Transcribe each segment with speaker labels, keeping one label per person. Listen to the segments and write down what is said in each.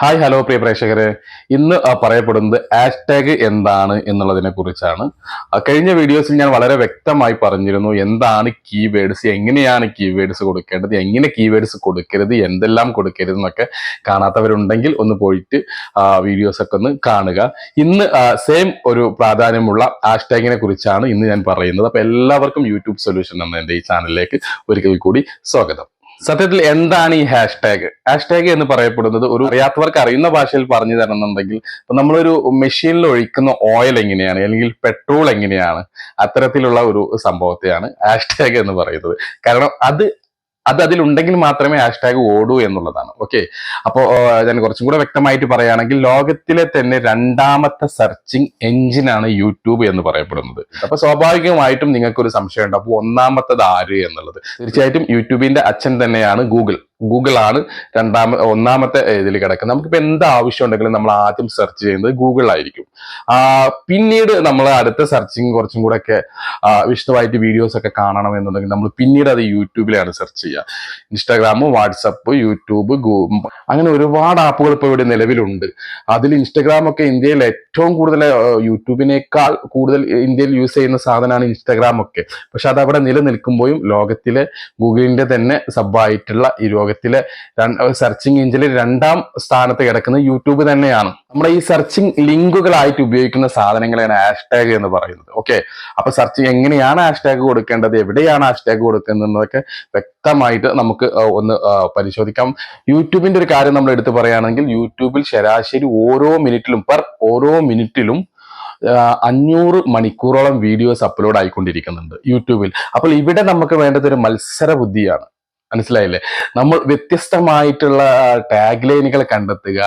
Speaker 1: Hi hello പ്രിയ പ്രേക്ഷകരെ. ഇന്ന് പറയപ്പെടുന്നത് ഹാഷ്ടാഗ് എന്താണ് എന്നുള്ളതിനെ കുറിച്ചാണ്. കഴിഞ്ഞ വീഡിയോസിൽ ഞാൻ വളരെ വ്യക്തമായി പറഞ്ഞിരുന്നു എന്താണ് കീവേഡ്സ് എങ്ങനെയാണ് കീവേഡ്സ് കൊടുക്കേണ്ടത് എങ്ങനെ കീവേഡ്സ് കൊടുക്കരുത് എന്തെല്ലാം കൊടുക്കരുത് എന്നൊക്കെ കാണാത്തവരുണ്ടെങ്കിൽ ഒന്ന് പോയിട്ട് വീഡിയോസ് ഒക്കെ ഒന്ന് കാണുക. ഇന്ന് സെയിം ഒരു പ്രാധാന്യമുള്ള ഹാഷ്ടാഗിനെ കുറിച്ചാണ് ഇന്ന് ഞാൻ പറയുന്നത്. അപ്പോൾ എല്ലാവർക്കും യൂട്യൂബ് സൊല്യൂഷൻ എന്ന എന്റെ ഈ ചാനലിലേക്ക് ഒരിക്കൽ കൂടി സ്വാഗതം. സത്യത്തിൽ എന്താണ് ഈ ഹാഷ്ടാഗ്? ഹാഷ്ടാഗ് എന്ന് പറയപ്പെടുന്നത് ഒരു അറിയാത്തവർക്ക് അറിയുന്ന ഭാഷയിൽ പറഞ്ഞു തരണമെന്നുണ്ടെങ്കിൽ ഇപ്പൊ നമ്മളൊരു മെഷീനിൽ ഒഴിക്കുന്ന ഓയിൽ എങ്ങനെയാണ്? അല്ലെങ്കിൽ പെട്രോൾ എങ്ങനെയാണ്? അത്തരത്തിലുള്ള ഒരു സംഭവത്തെയാണ് ഹാഷ്ടാഗ് എന്ന് പറയുന്നത്. കാരണം അത് അത് അതിലുണ്ടെങ്കിൽ മാത്രമേ ഹാഷ്ടാഗ് ഓടൂ എന്നുള്ളതാണ്. ഓക്കെ അപ്പോൾ ഞാൻ കുറച്ചും കൂടെ വ്യക്തമായിട്ട് പറയുകയാണെങ്കിൽ ലോകത്തിലെ തന്നെ രണ്ടാമത്തെ സെർച്ചിങ് എഞ്ചിനാണ് യൂട്യൂബ് എന്ന് പറയപ്പെടുന്നത്. അപ്പൊ സ്വാഭാവികമായിട്ടും നിങ്ങൾക്ക് ഒരു സംശയം ഉണ്ട് അപ്പോൾ ഒന്നാമത്തത് ആര് എന്നുള്ളത്? തീർച്ചയായിട്ടും യൂട്യൂബിന്റെ അച്ഛൻ തന്നെയാണ് ഗൂഗിൾ. ഗൂഗിൾ ആണ് രണ്ടാമ ഒന്നാമത്തെ ഇതിൽ കിടക്കുന്നത്. നമുക്കിപ്പോൾ എന്ത് ആവശ്യം ഉണ്ടെങ്കിലും നമ്മൾ ആദ്യം സെർച്ച് ചെയ്യുന്നത് ഗൂഗിൾ ആയിരിക്കും പിന്നീട് നമ്മൾ അടുത്ത സെർച്ചിങ് കുറച്ചും കൂടെ ഒക്കെ വിശദമായിട്ട് വീഡിയോസ് ഒക്കെ കാണണം എന്നുണ്ടെങ്കിൽ നമ്മൾ പിന്നീട് അത് യൂട്യൂബിലാണ് സെർച്ച് ചെയ്യുക. ഇൻസ്റ്റാഗ്രാം വാട്സപ്പ് യൂട്യൂബ് അങ്ങനെ ഒരുപാട് ആപ്പുകൾ ഇപ്പോൾ ഇവിടെ നിലവിലുണ്ട്. അതിൽ ഇൻസ്റ്റാഗ്രാം ഒക്കെ ഇന്ത്യയിൽ ഏറ്റവും കൂടുതൽ യൂട്യൂബിനേക്കാൾ കൂടുതൽ ഇന്ത്യയിൽ യൂസ് ചെയ്യുന്ന സാധനമാണ് ഇൻസ്റ്റാഗ്രാം ഒക്കെ. പക്ഷെ അത് അവിടെ നിലനിൽക്കുമ്പോഴും ലോകത്തിലെ ഗൂഗിളിന്റെ തന്നെ സബായിട്ടുള്ള ഈ ലോകത്തിലെ സെർച്ചിങ് എഞ്ചിനിൽ രണ്ടാം സ്ഥാനത്ത് കിടക്കുന്നത് യൂട്യൂബ് തന്നെയാണ്. നമ്മുടെ ഈ സെർച്ചിങ് ലിങ്കുകളായിട്ട് ഉപയോഗിക്കുന്ന സാധനങ്ങളെയാണ് ഹാഷ്ടാഗ് എന്ന് പറയുന്നത്. ഓക്കെ അപ്പൊ സെർച്ച് എങ്ങനെയാണ് ഹാഷ്ടാഗ് കൊടുക്കേണ്ടത്? എവിടെയാണ് ഹാഷ്ടാഗ് കൊടുക്കുന്നതൊക്കെ വ്യക്തമായിട്ട് നമുക്ക് ഒന്ന് പരിശോധിക്കാം. യൂട്യൂബിന്റെ ഒരു കാര്യം നമ്മൾ എടുത്തു പറയുകയാണെങ്കിൽ യൂട്യൂബിൽ ശരാശരി ഓരോ മിനിറ്റിലും പെർ ഓരോ മിനിറ്റിലും അഞ്ഞൂറ് മണിക്കൂറോളം വീഡിയോസ് അപ്ലോഡ് ആയിക്കൊണ്ടിരിക്കുന്നുണ്ട് യൂട്യൂബിൽ. അപ്പോൾ ഇവിടെ നമുക്ക് വേണ്ടത് ഒരു മത്സര ബുദ്ധിയാണ് മനസ്സിലായില്ലേ? നമ്മൾ വ്യത്യസ്തമായിട്ടുള്ള ടാഗ് ലൈനുകൾ കണ്ടെത്തുക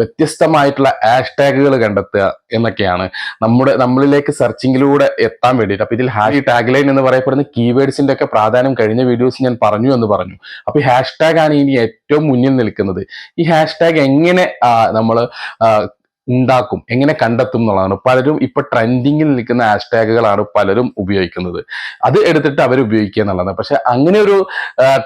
Speaker 1: വ്യത്യസ്തമായിട്ടുള്ള ഹാഷ് ടാഗുകൾ കണ്ടെത്തുക എന്നൊക്കെയാണ് നമ്മുടെ നമ്മളിലേക്ക് സെർച്ചിങ്ങിലൂടെ എത്താൻ വേണ്ടിയിട്ട്. അപ്പൊ ഇതിൽ ഹാഷ് ടാഗ് ലൈൻ എന്ന് പറയപ്പെടുന്ന കീവേഡ്സിന്റെ ഒക്കെ പ്രാധാന്യം കഴിഞ്ഞ വീഡിയോസ് ഞാൻ പറഞ്ഞു എന്ന് പറഞ്ഞു. അപ്പൊ ഈ ഹാഷ്ടാഗ് ആണ് ഇനി ഏറ്റവും മുന്നിൽ നിൽക്കുന്നത്. ഈ ഹാഷ് ടാഗ് എങ്ങനെ നമ്മൾ ഉണ്ടാക്കും. എങ്ങനെ കണ്ടെത്തും എന്നുള്ളതാണ്. പലരും ഇപ്പൊ ട്രെൻഡിങ്ങിൽ നിൽക്കുന്ന ഹാഷ്ടാഗുകളാണ് പലരും ഉപയോഗിക്കുന്നത്. അത് എടുത്തിട്ട് അവർ ഉപയോഗിക്കുക എന്നുള്ളതാണ്. പക്ഷെ അങ്ങനെ ഒരു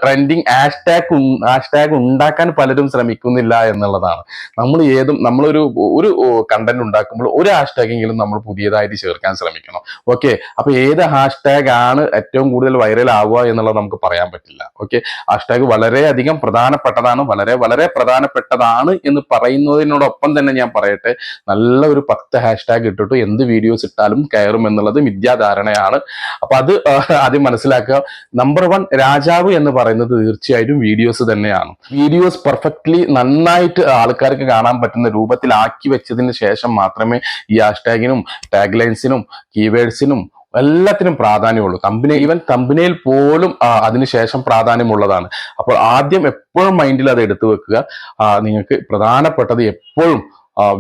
Speaker 1: ട്രെൻഡിങ് ഹാഷ്ടാഗ് ഹാഷ്ടാഗ് ഉണ്ടാക്കാൻ പലരും ശ്രമിക്കുന്നില്ല എന്നുള്ളതാണ്. നമ്മൾ ഏതും നമ്മളൊരു ഒരു കണ്ടന്റ് ഉണ്ടാക്കുമ്പോൾ ഒരു ഹാഷ്ടാഗെങ്കിലും നമ്മൾ പുതിയതായിട്ട് ചേർക്കാൻ ശ്രമിക്കണം. ഓക്കെ അപ്പൊ ഏത് ഹാഷ്ടാഗ് ആണ് ഏറ്റവും കൂടുതൽ വൈറൽ ആവുക എന്നുള്ളത് നമുക്ക് പറയാൻ പറ്റില്ല. ഓക്കെ ഹാഷ്ടാഗ് വളരെയധികം പ്രധാനപ്പെട്ടതാണ് വളരെ വളരെ പ്രധാനപ്പെട്ടതാണ് എന്ന് പറയുന്നതിനോടൊപ്പം തന്നെ ഞാൻ പറയട്ടെ. നല്ല ഒരു പത്ത് ഹാഷ്ടാഗ് ഇട്ടിട്ട് എന്ത് വീഡിയോസ് ഇട്ടാലും കയറും എന്നുള്ളത് മിഥ്യാധാരണയാണ്. അപ്പൊ അത് ആദ്യം മനസ്സിലാക്കുക. നമ്പർ വൺ രാജാവ് എന്ന് പറയുന്നത് തീർച്ചയായിട്ടും വീഡിയോസ് തന്നെയാണ്. വീഡിയോസ് പെർഫെക്റ്റ്ലി നന്നായിട്ട് ആൾക്കാർക്ക് കാണാൻ പറ്റുന്ന രൂപത്തിലാക്കി വെച്ചതിന് ശേഷം മാത്രമേ ഈ ഹാഷ്ടാഗിനും ടാഗ് ലൈൻസിനും കീവേഡ്സിനും എല്ലാത്തിനും പ്രാധാന്യമുള്ളൂ. കമ്പനി ഈവൻ കമ്പനിയിൽ പോലും അതിനുശേഷം പ്രാധാന്യമുള്ളതാണ്. അപ്പോൾ ആദ്യം എപ്പോഴും മൈൻഡിൽ അത് എടുത്തു വെക്കുക. നിങ്ങൾക്ക് പ്രധാനപ്പെട്ടത് എപ്പോഴും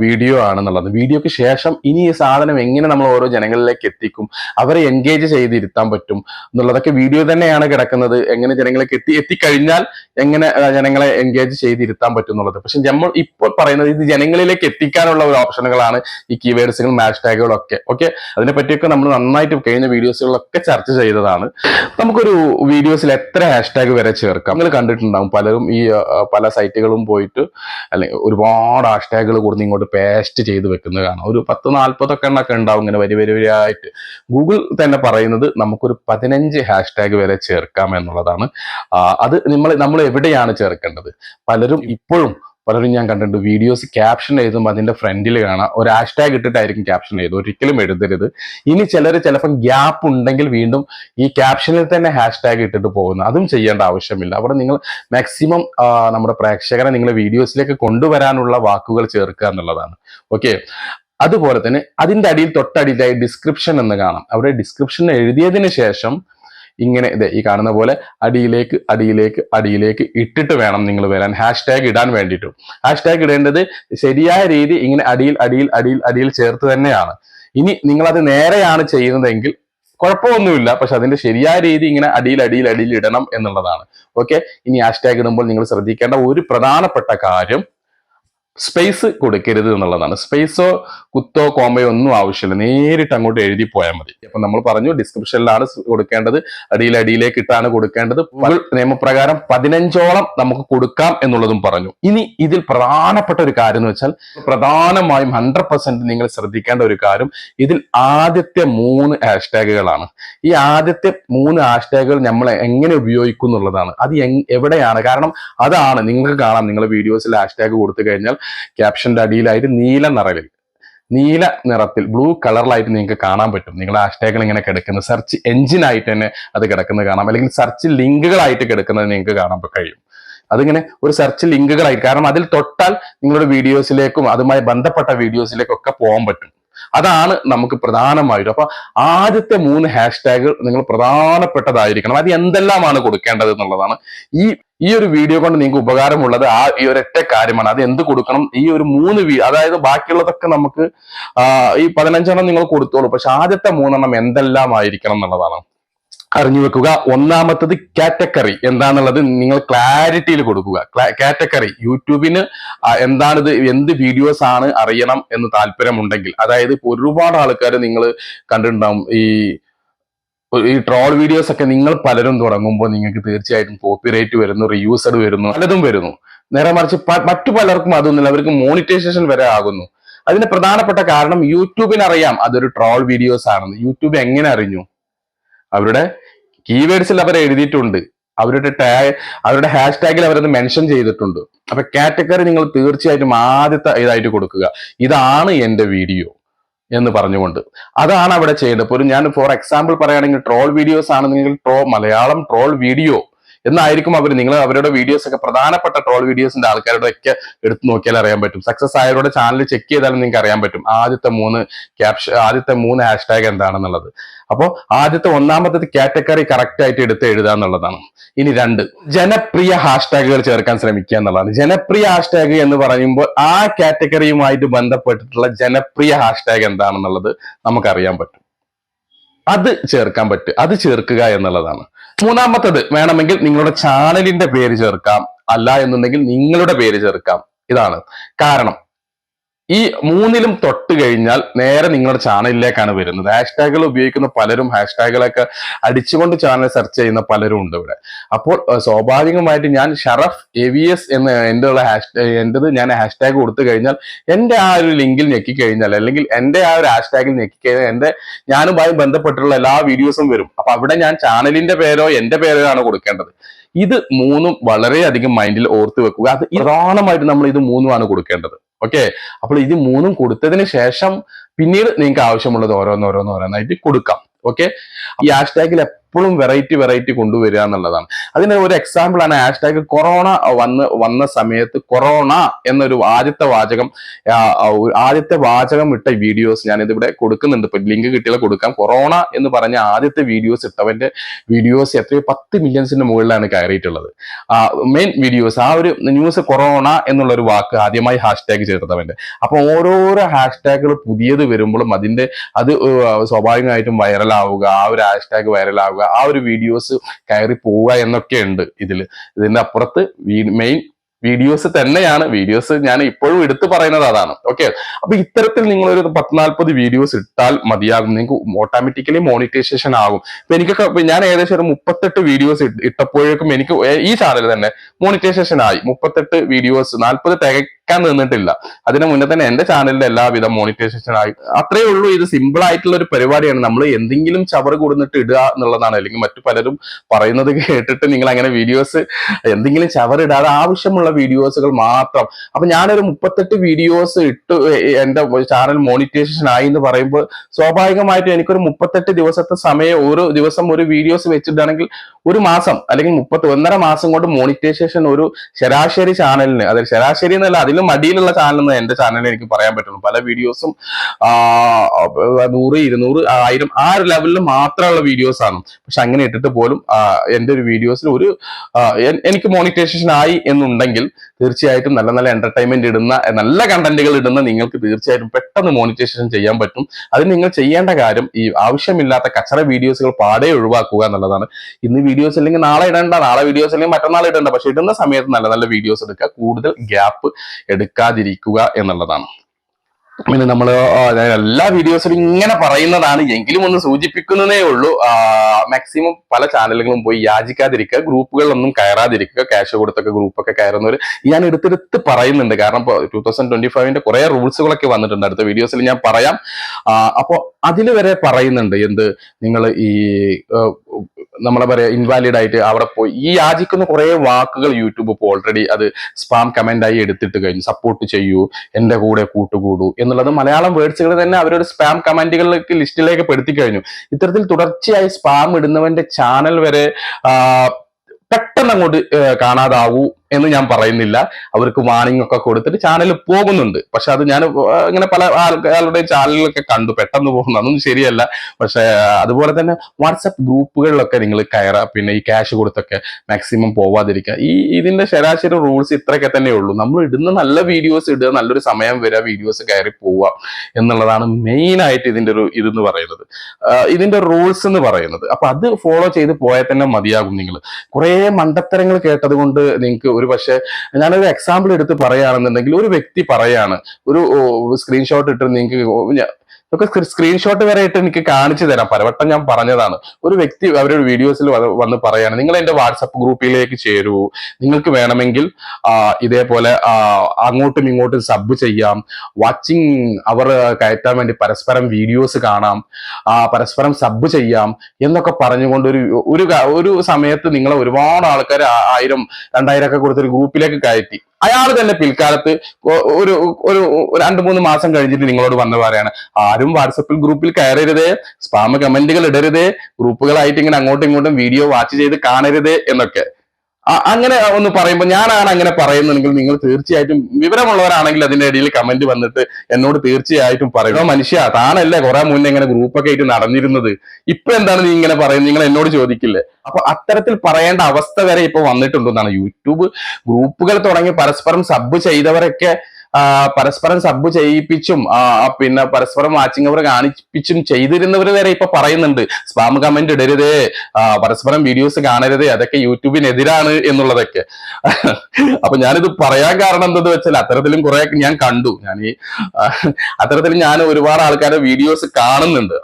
Speaker 1: വീഡിയോ ആണെന്നുള്ളത്. വീഡിയോക്ക് ശേഷം ഇനി ഈ സാധനം എങ്ങനെ നമ്മൾ ഓരോ ജനങ്ങളിലേക്ക് എത്തിക്കും അവരെ എൻഗേജ് ചെയ്തിരുത്താൻ പറ്റും എന്നുള്ളതൊക്കെ വീഡിയോ തന്നെയാണ് കിടക്കുന്നത്. എങ്ങനെ ജനങ്ങളിലേക്ക് എത്തി എത്തിക്കഴിഞ്ഞാൽ എങ്ങനെ ജനങ്ങളെ എൻഗേജ് ചെയ്തിരുത്താൻ പറ്റും എന്നുള്ളത്. പക്ഷെ നമ്മൾ ഇപ്പോൾ പറയുന്നത് ഇത് ജനങ്ങളിലേക്ക് എത്തിക്കാനുള്ള ഒരു ഓപ്ഷനുകളാണ് ഈ കീവേഡ്സുകളും മാഷ് ടാഗുകളും ഒക്കെ ഓക്കെ അതിനെ പറ്റിയൊക്കെ നമ്മൾ നന്നായിട്ട് കഴിഞ്ഞ വീഡിയോസുകളൊക്കെ ചർച്ച ചെയ്തതാണ്. നമുക്കൊരു വീഡിയോസിൽ എത്ര ഹാഷ്ടാഗ് വരെ ചേർക്കാം? നിങ്ങൾ കണ്ടിട്ടുണ്ടാവും. പലരും ഈ പല സൈറ്റുകളും പോയിട്ട് അല്ലെങ്കിൽ ഒരുപാട് ഹാഷ്ടാഗുകൾ കൊടുത്ത് ഇങ്ങോട്ട് പേസ്റ്റ് ചെയ്ത് വെക്കുന്നത് കാണാം. ഒരു പത്ത് നാൽപ്പതൊക്കെ എണ്ണൊക്കെ ഉണ്ടാവും ഇങ്ങനെ വരി വരി വരിയായിട്ട് ഗൂഗിൾ തന്നെ പറയുന്നത് നമുക്കൊരു പതിനഞ്ച് ഹാഷ്ടാഗ് വരെ ചേർക്കാം എന്നുള്ളതാണ്. അത് നമ്മൾ നമ്മൾ എവിടെയാണ് ചേർക്കേണ്ടത്? പലരും ഇപ്പോഴും പലരും ഞാൻ കണ്ടിട്ടുണ്ട് വീഡിയോസ് ക്യാപ്ഷൻ എഴുതുമ്പോൾ അതിന്റെ ഫ്രണ്ടിൽ കാണാം. ഒരു ഹാഷ്ടാഗ് ഇട്ടിട്ടായിരിക്കും ക്യാപ്ഷൻ എഴുതും ഒരിക്കലും എഴുതരുത്. ഇനി ചിലർ ചിലപ്പം ഗ്യാപ്പ് ഉണ്ടെങ്കിൽ വീണ്ടും ഈ ക്യാപ്ഷനിൽ തന്നെ ഹാഷ്ടാഗ് ഇട്ടിട്ട് പോകുന്നു. അതും ചെയ്യേണ്ട ആവശ്യമില്ല. അവിടെ നിങ്ങൾ മാക്സിമം നമ്മുടെ പ്രേക്ഷകരെ നിങ്ങളെ വീഡിയോസിലേക്ക് കൊണ്ടുവരാനുള്ള വാക്കുകൾ ചേർക്കുക എന്നുള്ളതാണ്. ഓക്കെ അതുപോലെ തന്നെ അതിന്റെ അടിയിൽ തൊട്ടടിയിലായി ഡിസ്ക്രിപ്ഷൻ എന്ന് കാണാം. അവിടെ ഡിസ്ക്രിപ്ഷൻ എഴുതിയതിന് ശേഷം ഇങ്ങനെ ഇത് ഈ കാണുന്ന പോലെ അടിയിലേക്ക് അടിയിലേക്ക് അടിയിലേക്ക് ഇട്ടിട്ട് വേണം നിങ്ങൾ വരാൻ. ഹാഷ്ടാഗ് ഇടാൻ വേണ്ടിയിട്ടും. ഹാഷ്ടാഗ് ഇടേണ്ടത് ശരിയായ രീതി ഇങ്ങനെ അടിയിൽ അടിയിൽ അടിയിൽ അടിയിൽ ചേർത്ത് തന്നെയാണ്. ഇനി നിങ്ങൾ അത് നേരെയാണ് ചെയ്യുന്നതെങ്കിൽ കുഴപ്പമൊന്നുമില്ല. പക്ഷെ അതിന്റെ ശരിയായ രീതി ഇങ്ങനെ അടിയിൽ അടിയിൽ അടിയിൽ ഇടണം എന്നുള്ളതാണ്. ഓക്കെ ഇനി ഹാഷ്ടാഗ് ഇടുമ്പോൾ നിങ്ങൾ ശ്രദ്ധിക്കേണ്ട ഒരു പ്രധാനപ്പെട്ട കാര്യം സ്പേസ് കൊടുക്കരുത് എന്നുള്ളതാണ്. സ്പേസോ കുത്തോ കോമയോ ഒന്നും ആവശ്യമില്ല. നേരിട്ട് അങ്ങോട്ട് എഴുതി പോയാൽ മതി. അപ്പൊ നമ്മൾ പറഞ്ഞു ഡിസ്ക്രിപ്ഷനിലാണ് കൊടുക്കേണ്ടത്. അടിയിൽ അടിയിലേക്ക് ഇട്ടാണ് കൊടുക്കേണ്ടത്. നിയമപ്രകാരം പതിനഞ്ചോളം നമുക്ക് കൊടുക്കാം എന്നുള്ളതും പറഞ്ഞു. ഇനി ഇതിൽ പ്രധാനപ്പെട്ട ഒരു കാര്യം എന്ന് വെച്ചാൽ പ്രധാനമായും ഹൺഡ്രഡ് പെർസെന്റ് നിങ്ങൾ ശ്രദ്ധിക്കേണ്ട ഒരു കാര്യം ഇതിൽ ആദ്യത്തെ മൂന്ന് ഹാഷ്ടാഗുകളാണ്. ഈ ആദ്യത്തെ മൂന്ന് ഹാഷ്ടാഗുകൾ നമ്മൾ എങ്ങനെ ഉപയോഗിക്കും എന്നുള്ളതാണ് അത് എവിടെയാണ്? കാരണം അതാണ് നിങ്ങൾക്ക് കാണാം. നിങ്ങളുടെ വീഡിയോസിൽ ഹാഷ്ടാഗ് കൊടുത്തു കഴിഞ്ഞാൽ ക്യാപ്ഷന്റെ അടിയിലായിട്ട് നീല നിറയിൽ നീല നിറത്തിൽ ബ്ലൂ കളറിലായിട്ട് നിങ്ങൾക്ക് കാണാൻ പറ്റും. നിങ്ങൾ ഹാഷ്ടാഗുകൾ ഇങ്ങനെ കിടക്കുന്നത് സെർച്ച് എഞ്ചിനായിട്ട് തന്നെ അത് കിടക്കുന്നത് കാണാം. അല്ലെങ്കിൽ സെർച്ച് ലിങ്കുകളായിട്ട് കിടക്കുന്നത് നിങ്ങൾക്ക് കാണാൻ കഴിയും. അതിങ്ങനെ ഒരു സെർച്ച് ലിങ്കുകളായിട്ട് കാരണം അതിൽ തൊട്ടാൽ നിങ്ങളുടെ വീഡിയോസിലേക്കും അതുമായി ബന്ധപ്പെട്ട വീഡിയോസിലേക്കും ഒക്കെ പോകാൻ പറ്റും. അതാണ് നമുക്ക് പ്രധാനമായിട്ടും. അപ്പൊ ആദ്യത്തെ മൂന്ന് ഹാഷ്ടാഗുകൾ നിങ്ങൾ പ്രധാനപ്പെട്ടതായിരിക്കണം. അത് എന്തെല്ലാമാണ് കൊടുക്കേണ്ടത് എന്നുള്ളതാണ് ഈ ഈ ഒരു വീഡിയോ കൊണ്ട് നിങ്ങൾക്ക് ഉപകാരമുള്ളത് ആ ഈ ഒരൊറ്റ കാര്യമാണ്. അത് എന്ത് കൊടുക്കണം? ഈ ഒരു മൂന്ന് വീ അതായത് ബാക്കിയുള്ളതൊക്കെ നമുക്ക് ഈ പതിനഞ്ചെണ്ണം നിങ്ങൾ കൊടുത്തോളൂ. പക്ഷെ ആദ്യത്തെ മൂന്നെണ്ണം എന്തെല്ലാം ആയിരിക്കണം എന്നുള്ളതാണ്. അറിഞ്ഞു വെക്കുക. ഒന്നാമത്തത് കാറ്റഗറി. എന്താണെന്നുള്ളത് നിങ്ങൾ ക്ലാരിറ്റിയിൽ കൊടുക്കുക. കാറ്റഗറി. യൂട്യൂബിന് എന്താണിത് എന്ത് വീഡിയോസ് ആണ് അറിയണം എന്ന് താല്പര്യമുണ്ടെങ്കിൽ. അതായത് ഒരുപാട് ആൾക്കാർ നിങ്ങൾ കണ്ടിട്ടുണ്ടാവും ഈ ഈ ട്രോൾ വീഡിയോസ് ഒക്കെ നിങ്ങൾ പലരും തുടങ്ങുമ്പോൾ നിങ്ങൾക്ക് തീർച്ചയായിട്ടും കോപ്പിറൈറ്റ് വരുന്നു റിയൂസഡ് വരുന്നു പലതും വരുന്നു. നേരെ മറിച്ച് മറ്റു പലർക്കും അതൊന്നുമില്ല. അവർക്ക് മോണിറ്റൈസേഷൻ വരെ ആകുന്നു. അതിന് പ്രധാനപ്പെട്ട കാരണം യൂട്യൂബിന് അറിയാം അതൊരു ട്രോൾ വീഡിയോസ് ആണെന്ന്. യൂട്യൂബ് എങ്ങനെ അറിഞ്ഞു? അവരുടെ കീവേഡ്സിൽ അവർ എഴുതിയിട്ടുണ്ട്. അവരുടെ ടാ അവരുടെ ഹാഷ്ടാഗിൽ അവരത് മെൻഷൻ ചെയ്തിട്ടുണ്ട്. അപ്പൊ കാറ്റഗറി നിങ്ങൾ തീർച്ചയായിട്ടും ആദ്യത്തെ ഇതായിട്ട് കൊടുക്കുക. ഇതാണ് എന്റെ വീഡിയോ എന്ന് പറഞ്ഞുകൊണ്ട്. അതാണ് അവിടെ ചെയ്യേണ്ടത്. ഇപ്പോൾ ഞാൻ ഫോർ എക്സാമ്പിൾ പറയുകയാണെങ്കിൽ ട്രോൾ വീഡിയോസ് ആണെന്നുണ്ടെങ്കിൽ ട്രോ മലയാളം ട്രോൾ വീഡിയോ എന്നായിരിക്കും അവർ നിങ്ങൾ അവരുടെ വീഡിയോസ് ഒക്കെ പ്രധാനപ്പെട്ട ട്രോൾ വീഡിയോസിന്റെ ആൾക്കാരുടെ ഒക്കെ എടുത്തു നോക്കിയാൽ അറിയാൻ പറ്റും. സക്സസ് ആയവരുടെ ചാനൽ ചെക്ക് ചെയ്താലും നിങ്ങൾക്ക് അറിയാൻ പറ്റും. ആദ്യത്തെ മൂന്ന് ക്യാപ്ഷൻ ആദ്യത്തെ മൂന്ന് ഹാഷ്ടാഗ് എന്താണെന്നുള്ളത്. അപ്പോൾ ആദ്യത്തെ ഒന്നാമത്തെ കാറ്റഗറി കറക്റ്റ് ആയിട്ട് എടുത്ത് എഴുതുക എന്നുള്ളതാണ്. ഇനി രണ്ട് ജനപ്രിയ ഹാഷ്ടാഗുകൾ ചേർക്കാൻ ശ്രമിക്കുക എന്നുള്ളതാണ്. ജനപ്രിയ ഹാഷ്ടാഗ് എന്ന് പറയുമ്പോൾ ആ കാറ്റഗറിയുമായിട്ട് ബന്ധപ്പെട്ടിട്ടുള്ള ജനപ്രിയ ഹാഷ്ടാഗ് എന്താണെന്നുള്ളത് നമുക്കറിയാൻ പറ്റും. അത് ചേർക്കാൻ പറ്റും. അത് ചേർക്കുക എന്നുള്ളതാണ്. മൂന്നാമത്തത് വേണമെങ്കിൽ നിങ്ങളുടെ ചാനലിന്റെ പേര് ചേർക്കാം. അല്ല എന്നുണ്ടെങ്കിൽ നിങ്ങളുടെ പേര് ചേർക്കാം. ഇതാണ് കാരണം. ഈ മൂന്നിലും തൊട്ട് കഴിഞ്ഞാൽ നേരെ നിങ്ങളുടെ ചാനലിലേക്കാണ് വരുന്നത്. ഹാഷ്ടാഗുകൾ ഉപയോഗിക്കുന്ന പലരും ഹാഷ്ടാഗുകളൊക്കെ അടിച്ചുകൊണ്ട് ചാനൽ സെർച്ച് ചെയ്യുന്ന പലരും ഉണ്ട് ഇവിടെ. അപ്പോൾ സ്വാഭാവികമായിട്ട് ഞാൻ ഷറഫ് എ വി എസ് എന്ന് എന്റെ ഉള്ള ഹാഷ് എന്റെത് ഞാൻ ഹാഷ്ടാഗ് കൊടുത്തു കഴിഞ്ഞാൽ എന്റെ ആ ഒരു ലിങ്കിൽ ഞെക്കി കഴിഞ്ഞാൽ അല്ലെങ്കിൽ എന്റെ ആ ഒരു ഹാഷ്ടാഗിൽ ഞെക്കി കഴിഞ്ഞാൽ എന്റെ ഞാനുമായി ബന്ധപ്പെട്ടുള്ള എല്ലാ വീഡിയോസും വരും. അപ്പൊ അവിടെ ഞാൻ ചാനലിന്റെ പേരോ എന്റെ പേരോ ആണ് കൊടുക്കേണ്ടത്. ഇത് മൂന്നും വളരെയധികം മൈൻഡിൽ ഓർത്ത് വെക്കുക. അത് പ്രധാനമായിട്ട് നമ്മൾ ഇത് മൂന്നുമാണ് കൊടുക്കേണ്ടത്. ഓക്കെ അപ്പോൾ ഇത് മൂന്നും കൊടുത്തതിന് ശേഷം പിന്നീട് നിങ്ങൾക്ക് ആവശ്യമുള്ളത് ഓരോന്നോരോന്നോരോന്നായിട്ട് കൊടുക്കാം. ഓക്കെ ഈ ഹാഷ്ടാഗിൽ എപ്പോഴും വെറൈറ്റി വെറൈറ്റി കൊണ്ടുവരിക എന്നുള്ളതാണ്. അതിന് ഒരു എക്സാമ്പിൾ ആണ് ഹാഷ്ടാഗ് കൊറോണ വന്ന് വന്ന സമയത്ത് കൊറോണ എന്നൊരു ആദ്യത്തെ വാചകം ആദ്യത്തെ വാചകം ഇട്ട വീഡിയോസ് ഞാൻ ഇതിവിടെ കൊടുക്കുന്നുണ്ട്. ഇപ്പൊ ലിങ്ക് കിട്ടിയാൽ കൊടുക്കാം. കൊറോണ എന്ന് പറഞ്ഞ ആദ്യത്തെ വീഡിയോസ് ഇട്ടവന്റെ വീഡിയോസ് എത്രയോ പത്ത് മില്യൺസിന്റെ മുകളിലാണ് കയറിയിട്ടുള്ളത്. മെയിൻ വീഡിയോസ് ആ ഒരു ന്യൂസ് കൊറോണ എന്നുള്ള ഒരു വാക്ക് ആദ്യമായി ഹാഷ്ടാഗ് ചേർത്തവന്റെ അപ്പൊ ഓരോരോ ഹാഷ്ടാഗുകൾ പുതിയത് വരുമ്പോഴും അതിന്റെ അത് സ്വാഭാവികമായിട്ടും വൈറലാവുക ആ ഒരു ഹാഷ്ടാഗ് വൈറലാവുക ആ ഒരു വീഡിയോസ് കയറി പോവുക എന്നൊക്കെ ഉണ്ട് ഇതിൽ ഇതിന്റെ അപ്പുറത്ത് മെയിൻ വീഡിയോസ് തന്നെയാണ്. വീഡിയോസ് ഞാൻ ഇപ്പോഴും എടുത്തു പറയുന്നത് അതാണ്. ഓക്കെ അപ്പൊ ഇത്തരത്തിൽ നിങ്ങൾ ഒരു പത്ത് നാൽപ്പത് വീഡിയോസ് ഇട്ടാൽ മതിയാകും. നിങ്ങൾക്ക് ഓട്ടോമാറ്റിക്കലി മോണിറ്റൈസേഷൻ ആകും. ഇപ്പൊ എനിക്കൊക്കെ ഞാൻ ഏകദേശം ഒരു മുപ്പത്തെട്ട് വീഡിയോസ് ഇട്ടപ്പോഴേക്കും എനിക്ക് ഈ ചാനൽ തന്നെ മോണിറ്റൈസേഷൻ ആയി. മുപ്പത്തെട്ട് വീഡിയോസ് നാൽപ്പത് തികക്കാൻ നിന്നിട്ടില്ല. അതിനു മുന്നേ തന്നെ എന്റെ ചാനലിന്റെ എല്ലാവിധ മോണിറ്റൈസേഷൻ ആയി. അത്രേ ഉള്ളൂ. ഇത് സിമ്പിൾ ആയിട്ടുള്ള ഒരു പരിപാടിയാണ്. നമ്മൾ എന്തെങ്കിലും ചവർ കൊടുന്നിട്ട് ഇടുക എന്നുള്ളതാണ്. അല്ലെങ്കിൽ മറ്റു പലരും പറയുന്നത് കേട്ടിട്ട് നിങ്ങൾ അങ്ങനെ വീഡിയോസ് എന്തെങ്കിലും ചവറിടാതെ ആവശ്യമുള്ള വീഡിയോസുകൾ മാത്രം. അപ്പൊ ഞാനൊരു മുപ്പത്തെട്ട് വീഡിയോസ് ഇട്ട് എന്റെ ചാനൽ മോണിറ്റൈസേഷൻ ആയി എന്ന് പറയുമ്പോൾ സ്വാഭാവികമായിട്ടും എനിക്കൊരു മുപ്പത്തെട്ട് ദിവസത്തെ സമയം ഒരു ദിവസം ഒരു വീഡിയോസ് വെച്ചിട്ടാണെങ്കിൽ ഒരു മാസം അല്ലെങ്കിൽ മുപ്പത്തി ഒന്നര മാസം കൊണ്ട് മോണിറ്റൈസേഷൻ ഒരു ശരാശരി ചാനലിന് അതായത് ശരാശരി എന്നല്ല അതിലും മടിയിലുള്ള ചാനൽ എന്ന് എന്റെ ചാനലിന് എനിക്ക് പറയാൻ പറ്റുള്ളൂ. പല വീഡിയോസും നൂറ് ഇരുന്നൂറ് ആയിരം ആ ഒരു ലെവലിൽ മാത്രമുള്ള വീഡിയോസ് ആണ്. പക്ഷെ അങ്ങനെ ഇട്ടിട്ട് പോലും എന്റെ ഒരു വീഡിയോസിൽ ഒരു എനിക്ക് മോണിറ്റൈസേഷൻ ആയി എന്നുണ്ടെങ്കിൽ ഉണ്ടെങ്കിൽ തീർച്ചയായിട്ടും നല്ല നല്ല എന്റർടൈൻമെന്റ് ഇടുന്ന നല്ല കണ്ടന്റുകൾ ഇടുന്ന നിങ്ങൾക്ക് തീർച്ചയായിട്ടും പെട്ടെന്ന് മോണിറ്റൈസേഷൻ ചെയ്യാൻ പറ്റും. അതിന് നിങ്ങൾ ചെയ്യേണ്ട കാര്യം ഈ ആവശ്യമില്ലാത്ത കച്ചറ വീഡിയോസുകൾ പാടെ ഒഴിവാക്കുക എന്നുള്ളതാണ്. ഇന്ന് വീഡിയോസ് അല്ലെങ്കിൽ നാളെ ഇടേണ്ട നാളെ വീഡിയോസ് അല്ലെങ്കിൽ മറ്റന്നാൾ ഇടേണ്ട. പക്ഷെ ഇടുന്ന സമയത്ത് നല്ല നല്ല വീഡിയോസ് എടുക്കുക കൂടുതൽ ഗ്യാപ്പ് എടുക്കാതിരിക്കുക എന്നുള്ളതാണ്. പിന്നെ നമ്മൾ എല്ലാ വീഡിയോസിലും ഇങ്ങനെ പറയുന്നതാണ്. എങ്കിലും ഒന്ന് സൂചിപ്പിക്കുന്നതേ ഉള്ളൂ. മാക്സിമം പല ചാനലുകളും പോയി യാചിക്കാതിരിക്കുക. ഗ്രൂപ്പുകളിലൊന്നും കയറാതിരിക്കുക. ക്യാഷ് കൊടുത്തൊക്കെ ഗ്രൂപ്പൊക്കെ കയറുന്നവർ ഞാൻ എടുത്തെടുത്ത് പറയുന്നുണ്ട്. കാരണം ഇപ്പോൾ ടൂ തൗസൻഡ് ട്വന്റി ഫൈവിന്റെ കുറെ റൂൾസുകളൊക്കെ വന്നിട്ടുണ്ട്. അടുത്ത വീഡിയോസിൽ ഞാൻ പറയാം. അപ്പോൾ അതിൽ വരെ പറയുന്നുണ്ട് എന്ത്? നിങ്ങൾ ഈ നമ്മളെ പറയാ ഇൻവാലിഡ് ആയിട്ട് അവിടെ പോയി. ഈ യാചിക്കുന്ന കുറെ വാക്കുകൾ യൂട്യൂബ് ഇപ്പോൾ ഓൾറെഡി അത് സ്പാം കമന്റ് ആയി എടുത്തിട്ട് കഴിഞ്ഞു. സപ്പോർട്ട് ചെയ്യൂ എന്റെ കൂടെ കൂട്ടുകൂടൂ എന്നുള്ളത് മലയാളം വേർഡ്സുകൾ തന്നെ അവരുടെ സ്പാം കമന്റുകളിലേക്ക് ലിസ്റ്റിലേക്ക് പെടുത്തി കഴിഞ്ഞു. ഇത്തരത്തിൽ തുടർച്ചയായി സ്പാം ഇടുന്നവന്റെ ചാനൽ വരെ പെട്ടെന്ന് അങ്ങോട്ട് കാണാതാവൂ എന്ന് ഞാൻ പറയുന്നില്ല. അവർക്ക് വാണിംഗ് ഒക്കെ കൊടുത്തിട്ട് ചാനൽ പോകുന്നുണ്ട്. പക്ഷെ അത് ഞാൻ ഇങ്ങനെ പല ആൾക്കാരുടെ ചാനലുകളൊക്കെ കണ്ടു. പെട്ടെന്ന് പോകുന്നു. അതൊന്നും ശരിയല്ല. പക്ഷെ അതുപോലെ തന്നെ വാട്സപ്പ് ഗ്രൂപ്പുകളിലൊക്കെ നിങ്ങൾ കയറുക പിന്നെ ഈ ക്യാഷ് കൊടുത്തൊക്കെ മാക്സിമം പോവാതിരിക്കുക. ഈ ഇതിന്റെ ശരാശരി റൂൾസ് ഇത്രയൊക്കെ തന്നെ ഉള്ളൂ. നമ്മൾ ഇടുന്ന നല്ല വീഡിയോസ് ഇടുക നല്ലൊരു സമയം വരെ വീഡിയോസ് കയറി പോവുക എന്നുള്ളതാണ് മെയിൻ ആയിട്ട് ഇതിന്റെ ഒരു ഇതെന്ന് പറയുന്നത്. ഇതിന്റെ റൂൾസ് എന്ന് പറയുന്നത്. അപ്പൊ അത് ഫോളോ ചെയ്ത് പോയാൽ തന്നെ മതിയാകും നിങ്ങൾ കുറെ മണ്ടത്തരങ്ങൾ കേട്ടത് കൊണ്ട് നിങ്ങൾക്ക് ഒരു പക്ഷേ ഞാനൊരു എക്സാമ്പിൾ എടുത്ത് പറയുകയാണെന്നുണ്ടെങ്കിൽ ഒരു വ്യക്തി പറയാണ് ഒരു സ്ക്രീൻഷോട്ട് ഇട്ട് നിങ്ങൾക്ക് ഇതൊക്കെ സ്ക്രീൻഷോട്ട് വരെ ഇട്ട് എനിക്ക് കാണിച്ചു തരാം. പലവട്ടം ഞാൻ പറഞ്ഞതാണ്. ഒരു വ്യക്തി അവരുടെ വീഡിയോസിൽ വന്ന് പറയാണ് നിങ്ങൾ എന്റെ വാട്സപ്പ് ഗ്രൂപ്പിലേക്ക് ചേരൂ. നിങ്ങൾക്ക് വേണമെങ്കിൽ ഇതേപോലെ അങ്ങോട്ടും ഇങ്ങോട്ടും സബ് ചെയ്യാം. വാച്ചിങ് അവർ കയറ്റാൻ വേണ്ടി പരസ്പരം വീഡിയോസ് കാണാം. പരസ്പരം സബ് ചെയ്യാം. എന്നൊക്കെ പറഞ്ഞുകൊണ്ട് ഒരു ഒരു ഒരു സമയത്ത് നിങ്ങളെ ഒരുപാട് ആൾക്കാർ ആയിരം രണ്ടായിരം ഒക്കെ കൊടുത്തൊരു ഗ്രൂപ്പിലേക്ക് കയറ്റി. അയാൾ തന്നെ പിൽക്കാലത്ത് ഒരു ഒരു രണ്ട് മൂന്ന് മാസം കഴിഞ്ഞിട്ട് നിങ്ങളോട് വന്ന് പറയാണ് ആരും വാട്സപ്പിൽ ഗ്രൂപ്പിൽ കയറരുത്. സ്പാമ കമന്റുകൾ ഇടരുത്. ഗ്രൂപ്പുകളായിട്ട് ഇങ്ങനെ അങ്ങോട്ടും ഇങ്ങോട്ടും വീഡിയോ വാച്ച് ചെയ്ത് കാണരുത് എന്നൊക്കെ. അങ്ങനെ ഒന്ന് പറയുമ്പോൾ ഞാനാണ് അങ്ങനെ പറയുന്നതെങ്കിൽ നിങ്ങൾ തീർച്ചയായിട്ടും വിവരമുള്ളവരാണെങ്കിൽ അതിന്റെ ഇടയിൽ കമന്റ് വന്നിട്ട് എന്നോട് തീർച്ചയായിട്ടും പറയുന്നു മനുഷ്യ താനല്ലേ കുറെ മുന്നേ ഇങ്ങനെ ഗ്രൂപ്പൊക്കെ ആയിട്ട് നടന്നിരുന്നത്? ഇപ്പൊ എന്താണ് നീ ഇങ്ങനെ പറയുന്നത്? നിങ്ങൾ എന്നോട് ചോദിക്കില്ലേ? അപ്പൊ അത്തരത്തിൽ പറയേണ്ട അവസ്ഥ വരെ ഇപ്പൊ വന്നിട്ടുണ്ടെന്നാണ്. യൂട്യൂബ് ഗ്രൂപ്പുകൾ തുടങ്ങി പരസ്പരം സബ് ചെയ്തവരൊക്കെ പരസ്പരം സബ് ചെയ്യിപ്പിച്ചും പിന്നെ പരസ്പരം വാച്ചിങ് അവർ കാണിപ്പിച്ചും ചെയ്തിരുന്നവർ വരെ ഇപ്പൊ പറയുന്നുണ്ട്. സ്പാം കമന്റ് ഇടരുതേ. പരസ്പരം വീഡിയോസ് കാണരുതേ. അതൊക്കെ യൂട്യൂബിനെതിരാണ് എന്നുള്ളതൊക്കെ. അപ്പൊ ഞാനിത് പറയാൻ കാരണം എന്തെന്ന് വെച്ചാൽ അത്തരത്തിലും കുറെ ഞാൻ കണ്ടു. ഞാൻ ഈ അത്തരത്തിൽ ഞാൻ ഒരുപാട് ആൾക്കാരുടെ വീഡിയോസ് കാണുന്നുണ്ട്.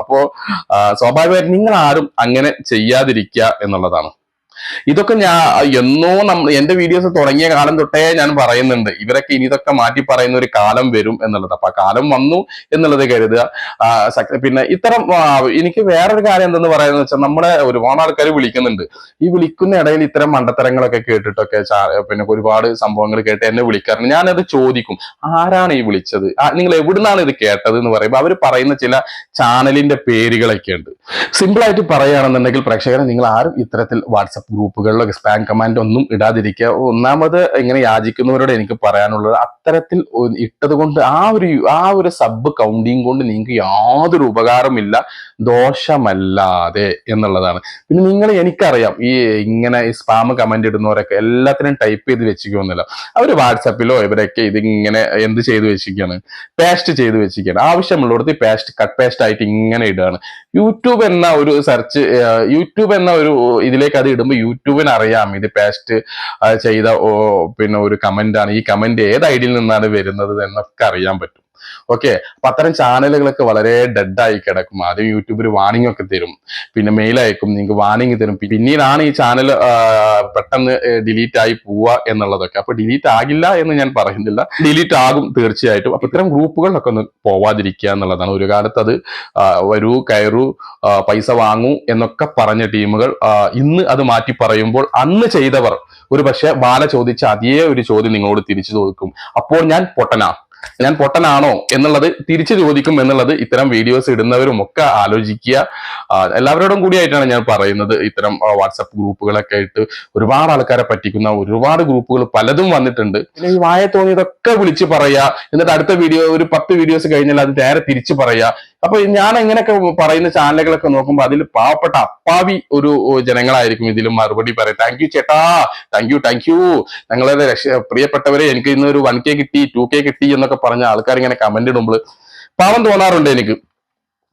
Speaker 1: അപ്പോ സ്വാഭാവികമായിട്ട് നിങ്ങൾ ആരും അങ്ങനെ ചെയ്യാതിരിക്കുക എന്നുള്ളതാണ്. ഇതൊക്കെ ഞാൻ എന്നോ നമ്മൾ എന്റെ വീഡിയോസ് തുടങ്ങിയ കാലം തൊട്ടേ ഞാൻ പറയുന്നുണ്ട്. ഇവരൊക്കെ ഇനി ഇതൊക്കെ മാറ്റി പറയുന്ന ഒരു കാലം വരും എന്നുള്ളത്. അപ്പൊ ആ കാലം വന്നു എന്നുള്ളത് കരുതുക. പിന്നെ ഇത്തരം എനിക്ക് വേറൊരു കാര്യം എന്തെന്ന് പറയുന്നത് വെച്ചാൽ നമ്മളെ ഒരുപാട് ആൾക്കാർ വിളിക്കുന്നുണ്ട്. ഈ വിളിക്കുന്ന ഇടയിൽ ഇത്തരം മണ്ടത്തരങ്ങളൊക്കെ കേട്ടിട്ടൊക്കെ പിന്നെ ഒരുപാട് സംഭവങ്ങൾ കേട്ട് എന്നെ വിളിക്കാറുണ്ട്. ഞാനത് ചോദിക്കും ആരാണ് ഈ വിളിച്ചത്? നിങ്ങൾ എവിടുന്നാണ് ഇത് കേട്ടത് എന്ന് പറയുമ്പോൾ അവർ പറയുന്ന ചില ചാനലിന്റെ പേരുകളൊക്കെ ഉണ്ട് സിമ്പിൾ ആയിട്ട് പറയുകയാണെന്നുണ്ടെങ്കിൽ പ്രേക്ഷകരെ നിങ്ങൾ ആരും ഇത്തരത്തിൽ വാട്സപ്പ് ഗ്രൂപ്പുകളിലൊക്കെ സ്പാം കമാൻഡ് ഒന്നും ഇടാതിരിക്കുക. ഒന്നാമത് ഇങ്ങനെ യാചിക്കുന്നവരോട് എനിക്ക് പറയാനുള്ളത് അത്തരത്തിൽ ഇട്ടത് കൊണ്ട് ആ ഒരു ആ ഒരു സബ് കൗണ്ടിങ് കൊണ്ട് നിങ്ങൾക്ക് യാതൊരു ഉപകാരമില്ല ദോഷമല്ലാതെ എന്നുള്ളതാണ്. പിന്നെ നിങ്ങൾ എനിക്കറിയാം ഈ ഇങ്ങനെ ഈ സ്പാം കമന്റ് ഇടുന്നവരൊക്കെ എല്ലാത്തിനും ടൈപ്പ് ചെയ്ത് വെച്ചിരിക്കുമെന്നല്ല അവർ വാട്സപ്പിലോ ഇവരൊക്കെ ഇതിങ്ങനെ എന്ത് ചെയ്ത് വെച്ചിരിക്കുകയാണ്? പേസ്റ്റ് ചെയ്ത് വെച്ചിരിക്കുകയാണ്. ആവശ്യമുള്ളിടത്ത് പേസ്റ്റ് കട്ട് പേസ്റ്റ് ആയിട്ട് ഇങ്ങനെ ഇടുകയാണ്. യൂട്യൂബ് എന്ന ഒരു സെർച്ച് യൂട്യൂബ് എന്ന ഒരു ഇതിലേക്ക് അത് ഇടുമ്പോൾ യൂട്യൂബിന് അറിയാം ഇത് പേസ്റ്റ് ചെയ്ത പിന്നെ ഒരു കമന്റ് ആണ്. ഈ കമന്റ് ഏത് ഐഡിയിൽ നിന്നാണ് വരുന്നത് എന്നൊക്കെ അറിയാൻ പറ്റും. ഓക്കെ അപ്പൊ അത്തരം ചാനലുകളൊക്കെ വളരെ ഡെഡായി കിടക്കും. ആദ്യം യൂട്യൂബിൽ വാണിംഗ് ഒക്കെ തരും. പിന്നെ മെയിൽ അയക്കും. നിങ്ങൾക്ക് വാണിംഗ് തരും. പിന്നീടാണ് ഈ ചാനൽ പെട്ടെന്ന് ഡിലീറ്റ് ആയി പോവുക എന്നുള്ളതൊക്കെ. അപ്പൊ ഡിലീറ്റ് ആകില്ല എന്ന് ഞാൻ പറയുന്നില്ല. ഡിലീറ്റ് ആകും തീർച്ചയായിട്ടും. അപ്പൊ ഇത്തരം ഗ്രൂപ്പുകളിലൊക്കെ ഒന്ന് പോവാതിരിക്കുക എന്നുള്ളതാണ്. ഒരു കാലത്ത് അത് വരൂ കയറൂ പൈസ വാങ്ങൂ എന്നൊക്കെ പറഞ്ഞ ടീമുകൾ ഇന്ന് അത് മാറ്റി പറയുമ്പോൾ അന്ന് ചെയ്തവർ ഒരു പക്ഷെ ബാല ചോദിച്ച അതേ ഒരു ചോദ്യം നിങ്ങളോട് തിരിച്ചു ചോദിക്കും. അപ്പോൾ ഞാൻ പൊട്ടനാ. ഞാൻ പൊട്ടനാണോ എന്നുള്ളത് തിരിച്ചു ചോദിക്കും എന്നുള്ളത് ഇത്തരം വീഡിയോസ് ഇടുന്നവരും ഒക്കെ ആലോചിക്കുക. എല്ലാവരോടും കൂടിയായിട്ടാണ് ഞാൻ പറയുന്നത്. ഇത്തരം വാട്സപ്പ് ഗ്രൂപ്പുകളൊക്കെ ആയിട്ട് ഒരുപാട് ആൾക്കാരെ പറ്റിക്കുന്ന ഒരുപാട് ഗ്രൂപ്പുകൾ പലതും വന്നിട്ടുണ്ട്. പിന്നെ ഈ വായ തോന്നിയതൊക്കെ വിളിച്ച് പറയാ. എന്നിട്ട് അടുത്ത വീഡിയോ ഒരു പത്ത് വീഡിയോസ് കഴിഞ്ഞാൽ അത് നേരെ തിരിച്ചു പറയാ. അപ്പൊ ഞാൻ എങ്ങനെയൊക്കെ പറയുന്ന ചാനലുകളൊക്കെ നോക്കുമ്പോൾ അതിൽ പാവപ്പെട്ട അപ്പാവി ഒരു ജനങ്ങളായിരിക്കും ഇതിൽ മറുപടി പറയാം. താങ്ക് യു ചേട്ടാ. താങ്ക് യു താങ്ക് യു ഞങ്ങളുടെ പ്രിയപ്പെട്ടവരെ എനിക്ക് ഇന്ന് ഒരു വൺ കെ കിട്ടി ടു കെ കിട്ടി എന്നൊക്കെ പറഞ്ഞ ആൾക്കാർ ഇങ്ങനെ കമന്റ് ഇടുമ്പോൾ പാവം തോന്നാറുണ്ട് എനിക്ക്.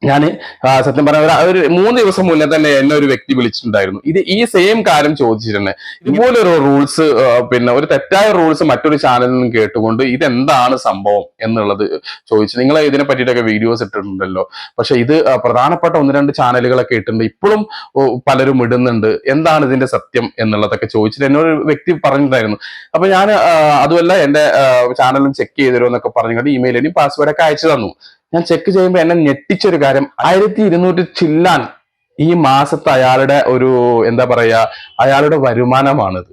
Speaker 1: ഞാൻ സത്യം പറഞ്ഞ ഒരു- മൂന്ന് ദിവസം മുന്നേ തന്നെ എന്നെ ഒരു വ്യക്തി വിളിച്ചിട്ടുണ്ടായിരുന്നു. ഇത് ഈ സെയിം കാര്യം ചോദിച്ചിട്ടുണ്ട്. ഇതുപോലെ ഒരു റൂൾസ് പിന്നെ ഒരു തെറ്റായ റൂൾസ് മറ്റൊരു ചാനലിൽ നിന്നും കേട്ടുകൊണ്ട് ഇതെന്താണ് സംഭവം എന്നുള്ളത് ചോദിച്ചു. നിങ്ങൾ ഇതിനെ പറ്റിയിട്ടൊക്കെ വീഡിയോസ് ഇട്ടിട്ടുണ്ടല്ലോ. പക്ഷെ ഇത് പ്രധാനപ്പെട്ട ഒന്ന് രണ്ട് ചാനലുകളൊക്കെ ഇട്ടിട്ടുണ്ട്. ഇപ്പോഴും പലരും ഇടുന്നുണ്ട്. എന്താണ് ഇതിന്റെ സത്യം എന്നുള്ളതൊക്കെ ചോദിച്ചിട്ട് എന്നൊരു വ്യക്തി പറഞ്ഞിട്ടുണ്ടായിരുന്നു. അപ്പൊ ഞാൻ അതുമല്ല എന്റെ ചാനലും ചെക്ക് ചെയ്തു എന്നൊക്കെ പറഞ്ഞുകൊണ്ട് ഇമെയിൽ ഇനി പാസ്വേഡൊക്കെ അയച്ചു തന്നു. ഞാൻ ചെക്ക് ചെയ്യുമ്പോൾ എന്നെ ഞെട്ടിച്ചൊരു കാര്യം. ആയിരത്തി ഇരുന്നൂറ്റി ചില്ലാൻ ഈ മാസത്തെ അയാളുടെ ഒരു എന്താ പറയാ അയാളുടെ വരുമാനമാണിത്.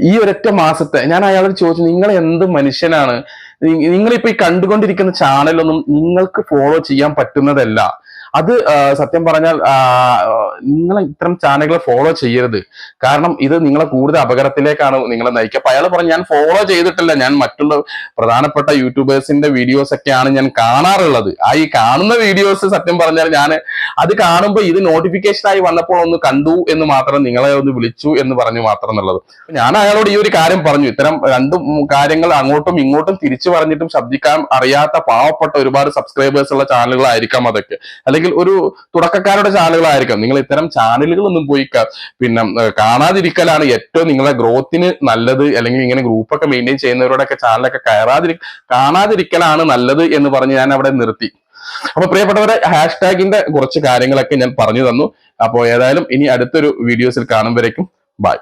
Speaker 1: ഈ ഒരൊറ്റ മാസത്തെ ഞാൻ അയാളോട് ചോദിച്ചു നിങ്ങൾ എന്ത് മനുഷ്യനാണ്? നിങ്ങളിപ്പോ ഈ കണ്ടുകൊണ്ടിരിക്കുന്ന ചാനലൊന്നും നിങ്ങൾക്ക് ഫോളോ ചെയ്യാൻ പറ്റുന്നതല്ല. അത് സത്യം പറഞ്ഞാൽ നിങ്ങൾ ഇത്തരം ചാനലുകളെ ഫോളോ ചെയ്യരുത്. കാരണം ഇത് നിങ്ങളെ കൂടുതൽ അപകടത്തിലേക്കാണ് നിങ്ങളെ നയിക്കുക. അപ്പൊ അയാൾ പറഞ്ഞു ഞാൻ ഫോളോ ചെയ്തിട്ടില്ല. ഞാൻ മറ്റുള്ള പ്രധാനപ്പെട്ട യൂട്യൂബേഴ്സിന്റെ വീഡിയോസ് ഒക്കെയാണ് ഞാൻ കാണാറുള്ളത്. ആ ഈ കാണുന്ന വീഡിയോസ് സത്യം പറഞ്ഞാൽ ഞാൻ അത് കാണുമ്പോൾ ഇത് നോട്ടിഫിക്കേഷൻ ആയി വന്നപ്പോൾ ഒന്ന് കണ്ടു എന്ന് മാത്രം നിങ്ങളെ ഒന്ന് വിളിച്ചു എന്ന് പറഞ്ഞു മാത്രം എന്നുള്ളത് ഞാൻ അയാളോട് ഈ ഒരു കാര്യം പറഞ്ഞു. ഇത്തരം രണ്ടും കാര്യങ്ങൾ അങ്ങോട്ടും ഇങ്ങോട്ടും തിരിച്ചു പറഞ്ഞിട്ടും ശബ്ദിക്കാൻ അറിയാത്ത പാവപ്പെട്ട ഒരുപാട് സബ്സ്ക്രൈബേഴ്സ് ഉള്ള ചാനലുകളായിരിക്കാം അതൊക്കെ. അല്ലെങ്കിൽ ഒരു തുടക്കക്കാരുടെ ചാനലുകളായിരിക്കാം. നിങ്ങൾ ഇത്തരം ചാനലുകളൊന്നും പോയി പിന്നെ കാണാതിരിക്കലാണ് ഏറ്റവും നിങ്ങളുടെ ഗ്രോത്തിന് നല്ലത് അല്ലെങ്കിൽ ഇങ്ങനെ ഗ്രൂപ്പൊക്കെ മെയിന്റെയിൻ ചെയ്യുന്നവരോടൊക്കെ ചാനലൊക്കെ കയറാതിരി കാണാതിരിക്കലാണ് നല്ലത് എന്ന് പറഞ്ഞ് ഞാൻ അവിടെ നിർത്തി. അപ്പൊ പ്രിയപ്പെട്ടവരെ ഹാഷ്ടാഗിന്റെ കുറച്ച് കാര്യങ്ങളൊക്കെ ഞാൻ പറഞ്ഞു തന്നു. അപ്പോൾ ഏതായാലും ഇനി അടുത്തൊരു വീഡിയോസിൽ കാണുമ്പോഴേക്കും ബൈ